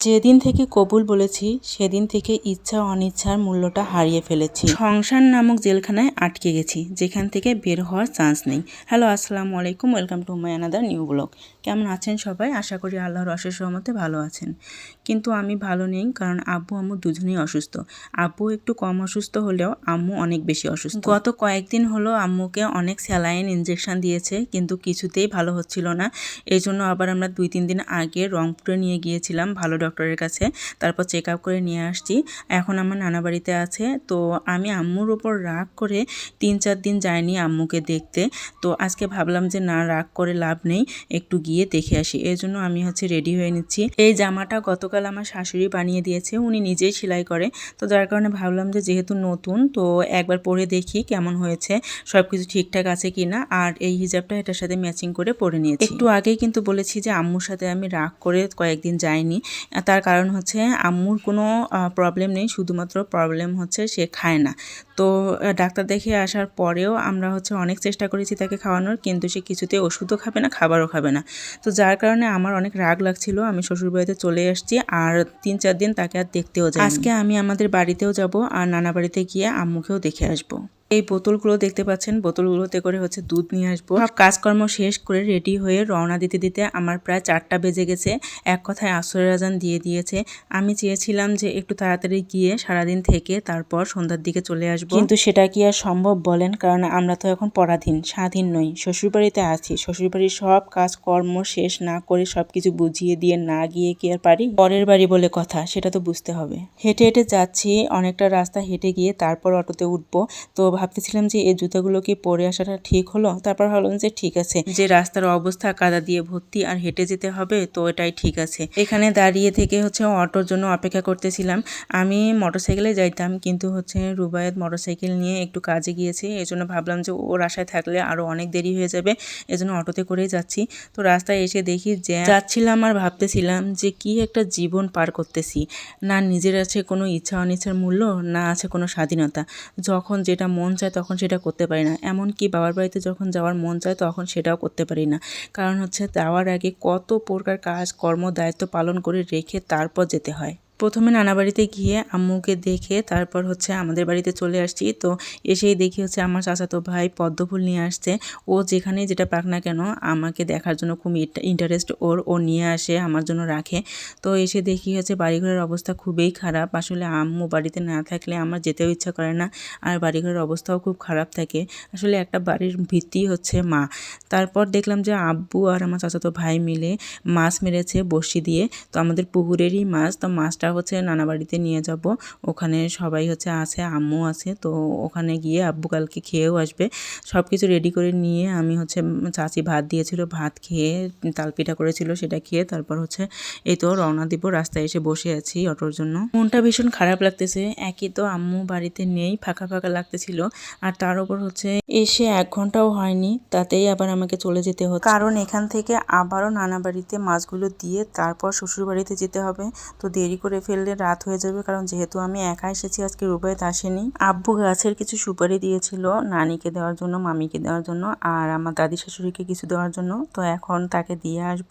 যেদিন থেকে কবুল বলেছি, সেদিন থেকে ইচ্ছা অনিচ্ছার মূল্যটা হারিয়ে ফেলেছি। সংসার নামক জেলখানায় আটকে গেছি, যেখান থেকে বের হওয়ার চান্স নেই। হ্যালো, আসসালামু আলাইকুম, welcome to my another new blog. কেমন আছেন সবাই? আশা করি আল্লাহর অশেষ রহমতে ভালো আছেন। কিন্তু আমি ভালো নেই, কারণ আব্বু, আম্মু দুজনেই অসুস্থ। আব্বু একটু কম অসুস্থ হলেও আম্মু অনেক বেশি অসুস্থ। গত কয়েকদিন হলো আম্মুকে অনেক স্যালাইন ইনজেকশন দিয়েছে, কিন্তু কিছুতেই ভালো হচ্ছিল না। এই জন্য আবার আমরা দুই, তিন দিন আগে রংপুরে নিয়ে গিয়েছিলাম ভালো ডক্টরের কাছে, তারপর চেক আপ করে নিয়ে আসছি। এখন আমার নানা বাড়িতে আছে, তো আমি আম্মুর ওপর রাগ করে তিন, চার দিন যাইনি আম্মুকে দেখতে। তো আজকে ভাবলাম যে না, রাগ করে লাভ নেই, একটু গিয়ে দেখে আসি। এই জন্য আমি হচ্ছে রেডি হয়ে নিচ্ছি। এই জামাটা গতকাল আমার শাশুড়ি বানিয়ে দিয়েছে, উনি নিজেই সেলাই করে। তো যার কারণে ভাবলাম যে যেহেতু নতুন, তো একবার পরে দেখি কেমন হয়েছে সব কিছু ঠিকঠাক আছে কি না আর এই হিজাবটা এটার সাথে ম্যাচিং করে পরে নিয়েছি। একটু আগেই কিন্তু বলেছি যে আম্মুর সাথে আমি রাগ করে কয়েকদিন যাইনি। তার কারণ হচ্ছে আম্মুর কোনো প্রবলেম নেই, শুধুমাত্র প্রবলেম হচ্ছে সে খায় না। তো ডাক্তার দেখে আসার পরেও আমরা হচ্ছে অনেক চেষ্টা করেছি তাকে খাওয়ানোর, কিন্তু সে কিছুতে ওষুধও খাবে না, খাবারও খাবে না। তো যার কারণে আমার অনেক রাগ লাগছিল, আমি শ্বশুরবাড়িতে চলে আসছি। আর তিন চার দিন তাকে আর দেখতেও যাই আজকে আমি আমাদের বাড়িতেও যাব আর নানা বাড়িতে গিয়ে আম্মুকেও দেখে আসব। এই বোতলগুলো দেখতে পাচ্ছেন। বোতলগুলোতে করে হচ্ছে দুধ নিয়ে আসব। সব কাজকর্ম শেষ করে রেডি হয়ে রওনা দিতে দিতে আমার প্রায় চারটা বেজে গেছে। এক কথায় আশ্রয় রাজান দিয়ে দিয়েছে। আমি চেয়েছিলাম যে একটু তাড়াতাড়ি গিয়ে সারাদিন থেকে তারপর সন্ধ্যার দিকে চলে আসব। কিন্তু সেটা কি আর সম্ভব বলেন? কারণ আমরা তো এখন পরাধীন, স্বাধীন নই। শ্বশুরবাড়িতে আছি। শ্বশুরবাড়ির সব কাজকর্ম শেষ না করে সব কিছু বুঝিয়ে দিয়ে না গিয়ে কি আর পারি? পরের বাড়ি বলে কথা, সেটা তো বুঝতে হবে। হেঁটে হেঁটে যাচ্ছি। অনেকটা রাস্তা হেঁটে গিয়ে তারপর অটোতে উঠবো। তো ভাবতেছিলাম যে এই জুতাগুলো কি পরে আসাটা ঠিক হলো? তারপর ভাবলাম যে ঠিক আছে। যে রাস্তার অবস্থা, কাদা দিয়ে ভর্তি আর হেঁটে যেতে হবে, তো এটাই ঠিক আছে। এখানে দাঁড়িয়ে থেকে হচ্ছে অটোর জন্য অপেক্ষা করতেছিলাম। আমি মোটরসাইকেলে যাইতাম, কিন্তু হচ্ছে রুবায়ত মোটরসাইকেল নিয়ে একটু কাজে গিয়েছে। এই জন্য ভাবলাম যে ওর আশায় থাকলে আরও অনেক দেরি হয়ে যাবে। এজন্য অটোতে করেই যাচ্ছি। তো রাস্তায় এসে দেখি যে যাচ্ছিলাম আর ভাবতেছিলাম যে কি একটা জীবন পার করতেছি। না নিজের আছে কোনো ইচ্ছা অনিচ্ছার মূল্য, না আছে কোনো স্বাধীনতা। যখন যেটা মন চায় তখন সেটা করতে পারি না। এমনকি বাবার বাড়িতে যখন যাওয়ার মন চায় তখন সেটাও করতে পারি না। কারণ হচ্ছে যাওয়ার আগে কত প্রকার কাজ কর্ম দায়িত্ব পালন করে রেখে তারপর যেতে হয়। প্রথমে নানা বাড়িতে গিয়ে আম্মুকে দেখে তারপর হচ্ছে আমাদের বাড়িতে চলে আসছি। তো এসেই দেখি হচ্ছে আমার চাচাতো ভাই পদ্মফুল নিয়ে আসছে। ও যেখানে যেটা পাক না কেন আমাকে দেখার জন্য খুব ইন্টারেস্ট ওর, ও নিয়ে আসে, আমার জন্য রাখে। তো এসে দেখি হচ্ছে বাড়িঘরের অবস্থা খুবই খারাপ। আসলে আম্মু বাড়িতে না থাকলে আমার যেতেও ইচ্ছা করে না, আর বাড়িঘরের অবস্থাও খুব খারাপ থাকে। আসলে একটা বাড়ির ভিত্তি হচ্ছে মা। তারপর দেখলাম যে আব্বু আর আমার চাচাতো ভাই মিলে মাছ মেরেছে বসি দিয়ে। তো আমাদের পুকুরেরই মাছ, তো মাছটা হচ্ছে নানা বাড়িতে নিয়ে যাব। ওখানে সবাই হচ্ছে আছে, আম্মু আছে, তো ওখানে গিয়ে আব্বু কালকে খেয়েও আসবে। সব কিছু রেডি করে নিয়ে আমি হচ্ছে চাচি ভাত দিয়েছিল, ভাত খেয়ে তালপিঠা করেছিল সেটা খেয়ে তারপর হচ্ছে এই তো রওনা দিব, রাস্তায় এসে বসে আছি অটোর জন্য। মনটা ভীষণ খারাপ লাগতেছে, একই তো আম্মু বাড়িতে নেই, ফাঁকা ফাঁকা লাগতেছিল। আর তার উপর হচ্ছে এসে এক ঘন্টাও হয়নি, তাতেই আবার আমাকে চলে যেতে হচ্ছে। কারণ এখান থেকে আবারও নানা বাড়িতে মাছগুলো দিয়ে তারপর শ্বশুর বাড়িতে যেতে হবে, তো দেরি করে ফেললে রাত হয়ে যাবে, কারণ যেহেতু আমি একা এসেছি, আজকে রুবায়ত আসেনি। আব্বু গাছের কিছু সুপারি দিয়েছিল নানিকে দেওয়ার জন্য, মামিকে দেওয়ার জন্য আর আমার দাদি শাশুড়িকে কিছু দেওয়ার জন্য। তো এখন তাকে দিয়ে আসব।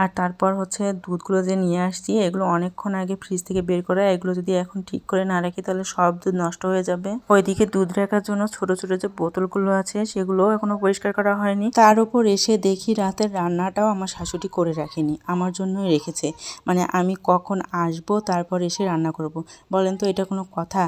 আর তারপর হচ্ছে দুধগুলো যে নিয়ে আসছি, এগুলো অনেকক্ষণ আগে ফ্রিজ থেকে বের করা, এগুলো যদি এখন ঠিক করে না রাখি, তাহলে সব দুধ নষ্ট হয়ে যাবে। ওইদিকে দুধ রাখার জন্য ছোট ছোট যে বোতলগুলো আছে, সেগুলো এখনও পরিষ্কার করা হয়নি। তার উপর এসে দেখি রাতের রান্নাটাও আমার শাশুড়ি করে রাখেনি, আমার জন্যই রেখেছে। মানে আমি কখন আসব তারপর এসে রান্না করব। বলেন তো, এটা কোনো কথা?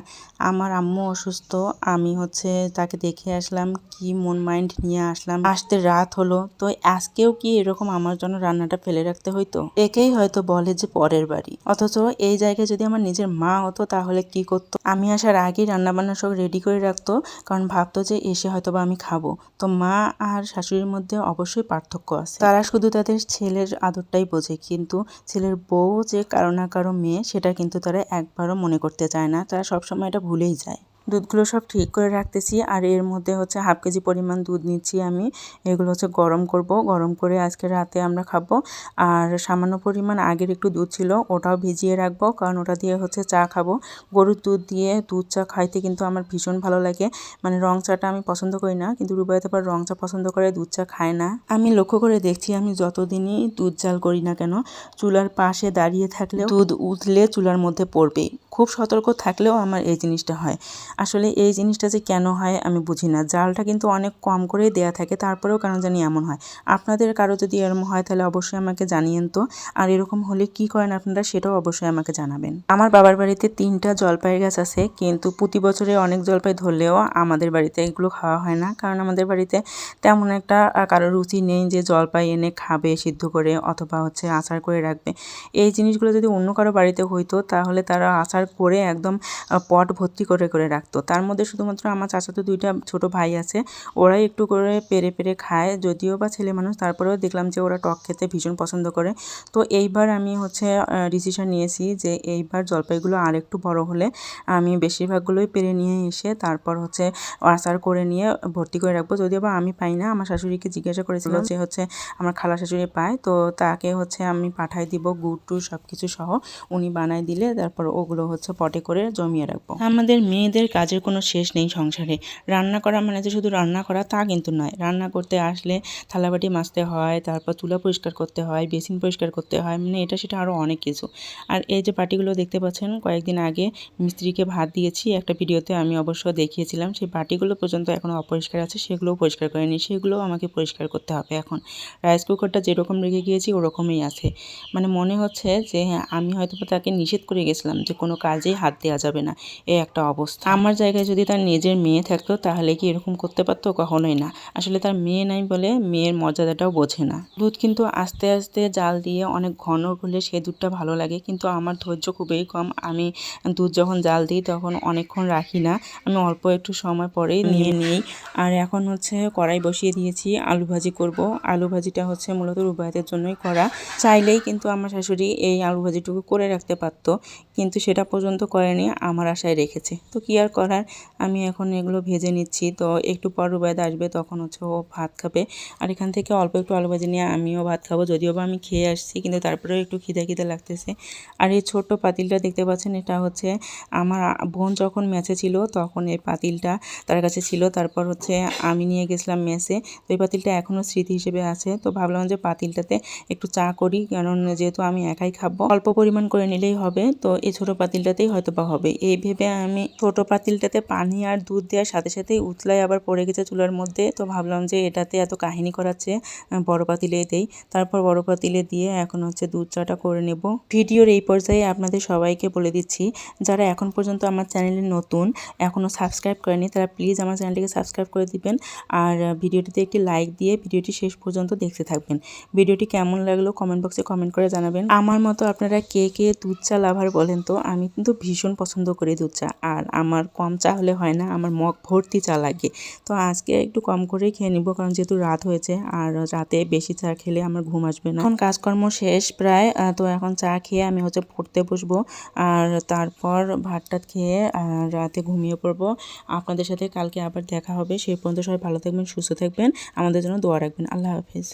আমার আম্মু অসুস্থ, আমি হচ্ছে তাকে দেখে আসলাম, কি মন মাইন্ড নিয়ে আসলাম। আসতে রাত হলো, তো আজকেও কি এরকম আমার জন্য রান্নাটা ফেলে রাখতে হইতো? একেই হয়তো বলে যে পরের বাড়ি। অথচ এই জায়গায় যদি আমার নিজের মা হতো, তাহলে কি করতো? আমি আসার আগেই রান্না বান্না সব রেডি করে রাখতো, কারণ ভাবতো যে এসে হয়তো বা আমি খাব। তো মা আর শাশুড়ির মধ্যে অবশ্যই পার্থক্য আছে। তারা শুধু তাদের ছেলের আদরটাই বোঝে, কিন্তু ছেলের বউ যে কারও না কারও মেয়ে সেটা কিন্তু তারা একবারও মনে করতে চায় না। তারা সবসময় এটা ভুলেই যায়। দুধগুলো সব ঠিক করে রাখতেছি। আর এর মধ্যে হচ্ছে হাফ কেজি পরিমাণ দুধ নিচ্ছি আমি। এগুলো হচ্ছে গরম করব। গরম করে আজকে রাতে আমরা খাব। আর সামান্য পরিমাণ আগের একটু দুধ ছিল, ওটাও ভিজিয়ে রাখব। কারণ ওটা দিয়ে হচ্ছে চা খাব। গরুর দুধ দিয়ে দুধ চা খাইতে কিন্তু আমার ভীষণ ভালো লাগে। মানে রং চাটা আমি পছন্দ করি না, কিন্তু রুবাইতে পার রং চা পছন্দ করে, দুধ চা খায় না। আমি লক্ষ্য করে দেখছি, আমি যতদিনই দুধ চাল করি না কেন, চুলার পাশে দাঁড়িয়ে থাকলে দুধ উতলে চুলার মধ্যে পড়বেই খুব সতর্ক থাকলেও আমার এই জিনিসটা হয়। আসলে এই জিনিসটা যে কেন হয় আমি বুঝি না। জালটা কিন্তু অনেক কম করেই দেয়া থাকে, তারপরেও কেন জানি এমন হয়। আপনাদের কারও যদি এরকম হয় তাহলে অবশ্যই আমাকে জানিয়েন তো। আর এরকম হলে কি করেন আপনারা সেটাও অবশ্যই আমাকে জানাবেন। আমার বাবার বাড়িতে তিনটা জলপাই গাছ আছে, কিন্তু প্রতি বছরে অনেক জলপাই ধরলেও আমাদের বাড়িতে এগুলো খাওয়া হয় না। কারণ আমাদের বাড়িতে তেমন একটা কারও রুচি নেই যে জলপাই এনে খাবে সিদ্ধ করে অথবা হচ্ছে আচার করে রাখবে। এই জিনিসগুলো যদি অন্য কারও বাড়িতে হইতো তাহলে তারা আচার করে একদম পট ভর্তি করে করে রাখতো। তার মধ্যে শুধুমাত্র আমার চাচাতো দুইটা ছোট ভাই আছে ওরাই একটু করে পেরে পেরে খায়। যদিও বা ছেলে মানুষ তারপরেও দেখলাম যে ওরা টক খেতে ভীষণ পছন্দ করে। তো এইবার আমি হচ্ছে ডিসিশন নিয়েছি যে এইবার জলপাইগুলো আর একটু বড় হলে আমি বেশিরভাগগুলোই পেরে নিয়ে এসে তারপর হচ্ছে আচার করে নিয়ে ভর্তি করে রাখব। যদিও বা আমি পাই না আমার শাশুড়িকে জিজ্ঞাসা করেছিল যে হচ্ছে আমার খালা শাশুড়ি পায় তো তাকে হচ্ছে আমি পাঠাই দিব গুড় টুর সব কিছু সহ উনি বানাই দিলে তারপর ওগুলো হচ্ছে পটে করে জমিয়ে রাখব। আমাদের মেয়েদের কাজের কোনো শেষ নেই সংসারে। রান্না করা মানে যে শুধু রান্না করা তা কিন্তু নয়। রান্না করতে আসলে থালাবাটি মাজতে হয় তারপর তুলা পরিষ্কার করতে হয় বেসিন পরিষ্কার করতে হয় মানে এটা সেটা আরও অনেক কিছু। আর এই যে বাটিগুলো দেখতে পাচ্ছেন কয়েকদিন আগে মিস্ত্রিকে ভাত দিয়েছি একটা ভিডিওতে আমি অবশ্য দেখিয়েছিলাম সেই বাটিগুলো পর্যন্ত এখনও অপরিষ্কার আছে সেগুলোও পরিষ্কার করেনি সেগুলোও আমাকে পরিষ্কার করতে হবে এখন। রাইস কুকারটা যেরকম রেখে গিয়েছি ওরকমই আছে। মানে মনে হচ্ছে যে হ্যাঁ, আমি হয়তো তাকে নিষেধ করে গেছিলাম যে কোনো কাজেই হাত দেওয়া যাবে না। এই একটা অবস্থা। আমার জায়গায় যদি তার নিজের মেয়ে থাকতো তাহলে কি এরকম করতে পারতো? কখনোই না। আসলে তার মেয়ে নাই বলে মেয়ের মর্যাদাটাও বোঝে না। দুধ কিন্তু আস্তে আস্তে জাল দিয়ে অনেক ঘন হলে সে দুধটা ভালো লাগে কিন্তু আমার ধৈর্য খুবই কম। আমি দুধ যখন জাল দিই তখন অনেকক্ষণ রাখি না। আমি অল্প একটু সময় পরেই নিয়ে নিই। আর এখন হচ্ছে কড়াই বসিয়ে দিয়েছি আলু ভাজি করব। আলু ভাজিটা হচ্ছে মূলত রুবায়তের জন্যই করা। চাইলেই কিন্তু আমার শাশুড়ি এই আলু ভাজিটুকু করে রাখতে পারতো কিন্তু সেটা পর্যন্ত করেনি, আমার আশায় রেখেছে। তো কি আর করার? আমি এখন এগুলো ভেজে নিচ্ছি। তো একটু পর রুবায়দ আসবে, তখন হচ্ছে ও ভাত খাবে। আর এখান থেকে অল্প একটু আলু ভাজি নিয়ে আমিও ভাত খাব, যদিও বা আমি খেয়ে আসছি, কিন্তু তারপরেও একটু খিদে খিদে লাগতেছে। আর এই ছোট্ট পাতিলটা দেখতে পাচ্ছেন, এটা হচ্ছে আমার বোন যখন ম্যাচে ছিল, তখন এই পাতিলটা তার কাছে ছিল। তারপর হচ্ছে আমি নিয়ে গেছিলাম মেসে তো এই পাতিলটা এখনও স্মৃতি হিসেবে আছে। তো ভাবলাম যে পাতিলটাতে একটু চা করি কারণ যেহেতু আমি একাই খাব, অল্প পরিমাণ করে নিলেই হবে। তো এই ছোটো পাতিলটাতেই হয়তো বা হবে। এই ভেবে আমি ছোটো পাতিলটাতে পানি আর দুধ দেওয়ার সাথে সাথেই উতলায় আবার পড়ে গেছে চুলার মধ্যে। তো ভাবলাম যে এটাতে এত কাহিনী করাচ্ছে বড় পাতিলে দেই তারপর বড় পাতিলে দিয়ে এখন হচ্ছে দুধ চাটা করে নেব। ভিডিওর এই পর্যায়ে আপনাদের সবাইকে বলে দিচ্ছি, যারা এখন পর্যন্ত আমার চ্যানেলে নতুন এখনও সাবস্ক্রাইব করেনি তারা প্লিজ আমার চ্যানেলটিকে সাবস্ক্রাইব করে দিবেন। আর ভিডিওটিতে একটি লাইক দিয়ে ভিডিওটি শেষ পর্যন্ত দেখতে থাকবেন। ভিডিওটি কেমন লাগল কমেন্ট বক্সে কমেন্ট করে জানাবেন। আমার মতো আপনারা কে কে দুধ চা লাভার বলেন তো আমি কিন্তু ভীষণ পছন্দ করি দুধ চা। আর আমার কম চা হলে হয় না, আমার মগ ভর্তি চা লাগে। তো আজকে একটু কম করেই খেয়ে নিব, কারণ যেহেতু রাত হয়েছে, আর রাতে বেশি চা খেলে আমার ঘুম আসবে না। এখন কাজকর্ম শেষ প্রায় তো এখন চা খেয়ে আমি হচ্ছে পড়তে বসবো। আর তারপর ভাত টাত খেয়ে রাতে ঘুমিয়ে পড়ব। আপনাদের সাথে কালকে আবার দেখা হবে। সেই পর্যন্ত সবাই ভালো থাকবেন, সুস্থ থাকবেন। আমাদের জন্য দোয়া রাখবেন। আল্লাহ হাফিজ।